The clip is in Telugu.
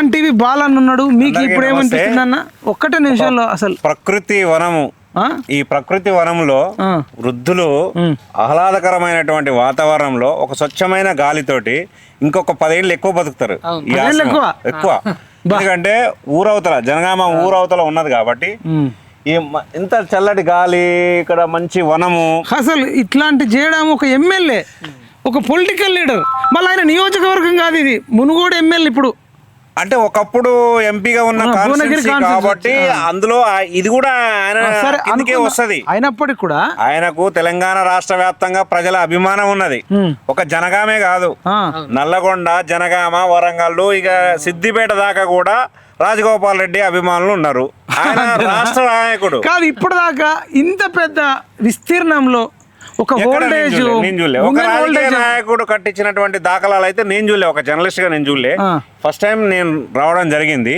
టీవీ బాలన్ ఉన్నాడు. మీకు ఇప్పుడు ఏమనిపిస్తుంది అన్న? ఒక్కటే నిమిషంలో అసలు ప్రకృతి వనము. ఆ? ఈ ప్రకృతి వనంలో. వృద్ధులు ఆహ్లాదకరమైనటువంటి వాతావరణంలో ఒక స్వచ్ఛమైన గాలితోటి ఇంకొక పదేళ్ళు ఎక్కువ బతుకుతారు. ఎక్కువ? ఎందుకంటే ఊరవతల జనగామ ఊరవతల ఉన్నది కాబట్టి. ఈ ఇంత చల్లటి గాలి ఇక్కడ మంచి వనము. అసలు ఇట్లాంటి చేయడం ఒక ఎమ్మెల్యే ఒక పొలిటికల్ లీడర్. మళ్ళీ ఆయన నియోజకవర్గం కాదు ఇది. మునుగోడు ఎమ్మెల్యే ఇప్పుడు. అంటే ఒకప్పుడు ఎంపీగా ఉన్న భువనగిరి. కాబట్టి అందులో ఆ- ఇది కూడా ఆయన సరే కిందకే అనుకున్నా. వస్తది అయినప్పటికీ కూడా ఆయనకు తెలంగాణ రాష్ట్ర వ్యాప్తంగా ప్రజల అభిమానం ఉన్నది. ఒక జనగామే కాదు ఆ, నల్లగొండ జనగామ వరంగల్ ఇక సిద్దిపేట దాకా కూడా రాజగోపాల్ రెడ్డి అభిమానులు ఉన్నారు ఆయన రాష్ట్ర నాయకుడు కాదు ఇప్పటిదాకా ఇంత పెద్ద విస్తీర్ణంలో ఒక నేను చూడలే ఒక రాజకీయ నాయకుడు కట్టించినటువంటి దాఖలాలు అయితే నేను చూడలే ఒక జర్నలిస్ట్గా నేను చూడలే. ఫస్ట్ టైం నేను రావడం జరిగింది.